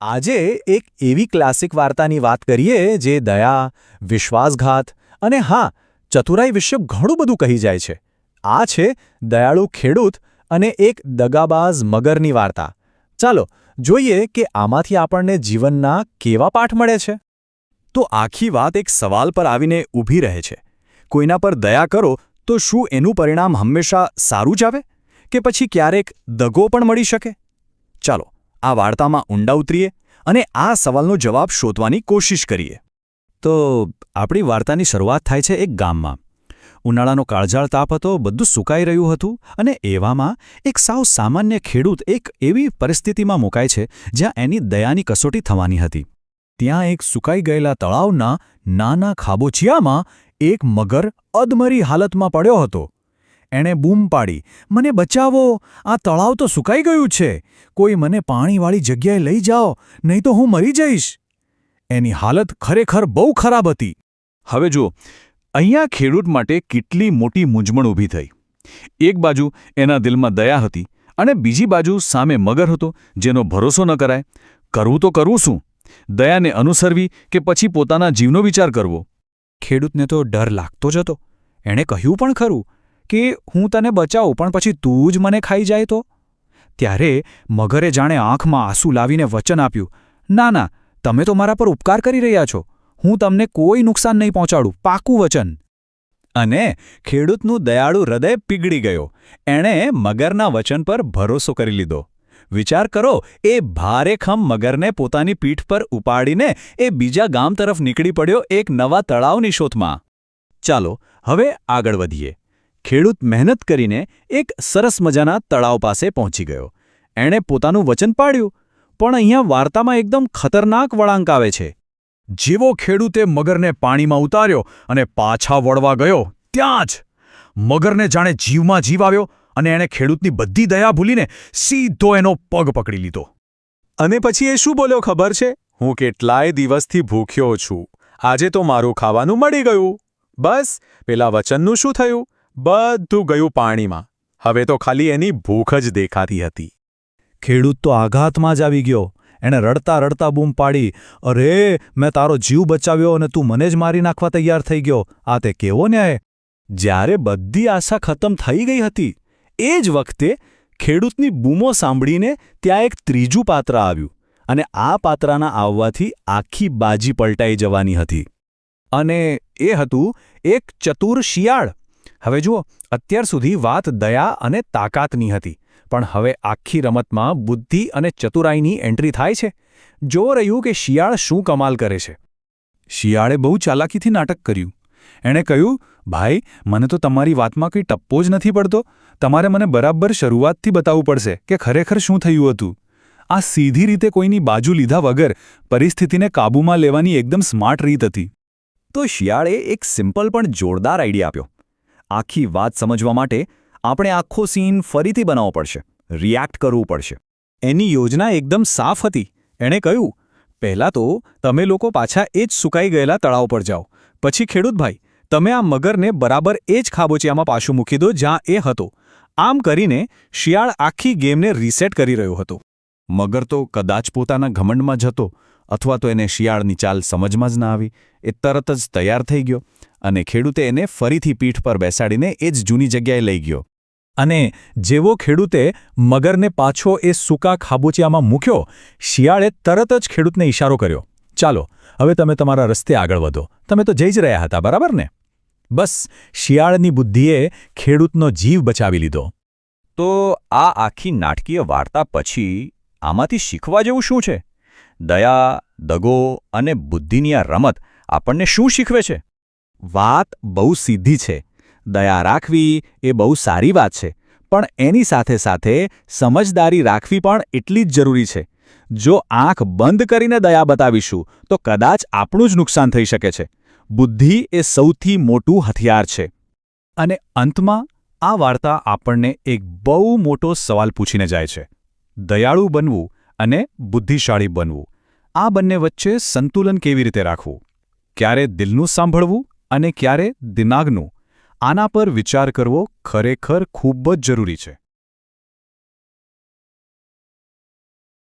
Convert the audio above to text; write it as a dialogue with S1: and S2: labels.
S1: આજે એક એવી ક્લાસિક વાર્તાની વાત કરીએ જે દયા, વિશ્વાસઘાત અને હા, ચતુરાઈ વિશે ઘણું બધું કહી જાય છે. આ છે દયાળુ ખેડૂત અને એક દગાબાજ મગરની વાર્તા. ચાલો, જોઈએ કે આમાંથી આપણને જીવનના કેવા પાઠ મળે છે. તો આખી વાત એક સવાલ પર આવીને ઊભી રહે છે. કોઈના પર દયા કરો, તો શું એનું પરિણામ હંમેશા સારું જ આવે? કે પછી ક્યારેક દગો પણ મળી શકે? ચાલો આ વાર્તામાં ઊંડા ઉતરીએ અને આ સવાલનો જવાબ શોધવાની કોશિશ કરીએ. તો આપણી વાર્તાની શરૂઆત થાય છે એક ગામમાં. ઉનાળાનો કાળઝાળ તાપ હતો, બધું સુકાઈ રહ્યું હતું અને એવામાં એક સાવ સામાન્ય ખેડૂત એક એવી પરિસ્થિતિમાં મુકાય છે જ્યાં એની દયાની કસોટી થવાની હતી. ત્યાં એક સુકાઈ ગયેલા તળાવના નાના ખાબોચિયામાં એક મગર અધમરી હાલતમાં પડ્યો હતો. એણે બૂમ પાડી. મને બચાવો. આ તળાવ તો સુકાઈ ગયું છે. કોઈ મને પાણીવાળી જગ્યાએ લઈ જાઓ, નહીં તો હું મરી જઈશ. એની હાલત ખરેખર બહુ ખરાબ હતી. હવે જુઓ, અહીંયા ખેડૂત માટે કેટલી મોટી મૂંઝવણ ઊભી થઈ. એક બાજુ એના દિલમાં દયા હતી અને બીજી બાજુ સામે મગર હતો, જેનો ભરોસો ન કરાય. કરવું તો કરવું શું? દયાને અનુસરવી કે પછી પોતાના જીવનો વિચાર કરવો? ખેડૂતને તો ડર લાગતો જ હતો. એણે કહ્યું પણ ખરું કે હું તને બચાવું, પણ પછી તું જ મને ખાઈ જાય તો? ત્યારે મગરે જાણે આંખમાં આંસુ લાવીને વચન આપ્યું, ના ના, તમે તો મારા પર ઉપકાર કરી રહ્યા છો. હું તમને કોઈ નુકસાન નહીં પહોંચાડું. પાકું વચન. અને ખેડૂતનું દયાળુ હૃદય પીગળી ગયો. એણે મગરના વચન પર ભરોસો કરી લીધો. વિચાર કરો, એ ભારેખમ મગરને પોતાની પીઠ પર ઉપાડીને એ બીજા ગામ તરફ નીકળી પડ્યો એક નવા તળાવની શોધમાં. ચાલો, હવે આગળ વધીએ. ખેડૂત મહેનત કરીને એક સરસ મજાના તળાવ પાસે પહોંચી ગયો. એણે પોતાનું વચન પાડ્યું પણ અહીંયા વાર્તામાં એકદમ ખતરનાક વળાંક આવે છે. જેવો ખેડૂતે મગરને પાણીમાં ઉતાર્યો અને પાછા વળવા ગયો, ત્યાં જ મગરને જાણે જીવમાં જીવ આવ્યો અને એણે ખેડૂતની બધી દયા ભૂલીને સીધો એનો પગ પકડી લીધો. અને પછી એ શું બોલ્યો ખબર છે? હું કેટલાય દિવસથી ભૂખ્યો છું. આજે તો મારું ખાવાનું મળી ગયું. બસ, પેલા વચનનું શું થયું? બધું ગયું પાણીમાં. હવે તો ખાલી એની ભૂખ જ દેખાતી હતી. ખેડૂત તો આઘાતમાં જ આવી ગયો. એણે રડતા રડતા બૂમ પાડી, અરે, મેં તારો જીવ બચાવ્યો અને તું મને જ મારી નાખવા તૈયાર થઈ ગયો. આ તે કેવો ન્યાય? જ્યારે બધી આશા ખતમ થઈ ગઈ હતી, એ જ વખતે ખેડૂતની બૂમો સાંભળીને ત્યાં એક ત્રીજું પાત્ર આવ્યું અને આ પાત્રાના આવવાથી આખી બાજી પલટાઈ જવાની હતી. અને એ હતું એક ચતુર શિયાળ. હવે જુઓ, અત્યાર સુધી વાત દયા અને તાકાતની હતી, પણ હવે આખી રમતમાં બુદ્ધિ અને ચતુરાઈની એન્ટ્રી થાય છે. જો રહ્યું કે શિયાળ શું કમાલ કરે છે. શિયાળે બહુ ચાલાકીથી નાટક કર્યું. એણે કહ્યું, ભાઈ, મને તો તમારી વાતમાં કંઈ ટપ્પો જ નથી પડતો. તમારે મને બરાબર શરૂઆતથી બતાવવું પડશે કે ખરેખર શું થયું હતું. આ સીધી રીતે કોઈની બાજુ લીધા વગર પરિસ્થિતિને કાબૂમાં લેવાની એકદમ સ્માર્ટ રીત હતી. તો શિયાળે એક સિમ્પલ પણ જોરદાર આઈડિયા આપ્યો. આખી વાત સમજવા માટે આપણે આખો સીન ફરીથી બનાવવો પડશે. રિએક્ટ કરવું પડશે. એની યોજના એકદમ સાફ હતી. એણે કહ્યું, પહેલાં તો તમે લોકો પાછા એ જ સુકાઈ ગયેલા તળાવ પર જાઓ. પછી ખેડૂતભાઈ તમે આ મગરને બરાબર એ જ ખાબોચિયામાં પાછું મૂકી દો જ્યાં એ હતો. આમ કરીને શિયાળ આખી ગેમને રીસેટ કરી રહ્યો હતો. મગર તો કદાચ પોતાના ઘમંડમાં જતો અથવા તો એને શિયાળની ચાલ સમજમાં જ ના આવી. એ તરત જ તૈયાર થઈ ગયો. અને ખેડૂતે એને ફરીથી પીઠ પર બેસાડીને એ જ જૂની જગ્યાએ લઈ ગયો. અને જેવો ખેડૂતે મગરને પાછો એ સૂકા ખાબોચિયામાં મૂક્યો, શિયાળે તરત જ ખેડૂતને ઇશારો કર્યો. ચાલો, હવે તમે તમારા રસ્તે આગળ વધો. તમે તો જઈ જ રહ્યા હતા, બરાબર ને? બસ, શિયાળની બુદ્ધિએ ખેડૂતનો જીવ બચાવી લીધો. તો આ આખી નાટકીય વાર્તા પછી આમાંથી શીખવા જેવું શું છે? દયા, દગો અને બુદ્ધિની આ રમત આપણને શું શીખવે છે? વાત બહુ સીધી છે. દયા રાખવી એ બહુ સારી વાત છે. પણ એની સાથે સાથે સમજદારી રાખવી પણ એટલી જ જરૂરી છે. જો આંખ બંધ કરીને દયા બતાવીશું, તો કદાચ આપણું જ નુકસાન થઈ શકે છે. બુદ્ધિ એ સૌથી મોટું હથિયાર છે. અને અંતમાં, આ વાર્તા આપણને એક બહુ મોટો સવાલ પૂછીને જાય છે. દયાળુ બનવું અને બુદ્ધિશાળી બનવું. આ બંને વચ્ચે સંતુલન કેવી રીતે રાખવું? ક્યારે દિલનું સાંભળવું? અને ક્યારે? દિમાગનું. આના પર વિચાર કરવો ખરેખર ખૂબ જ જરૂરી છે.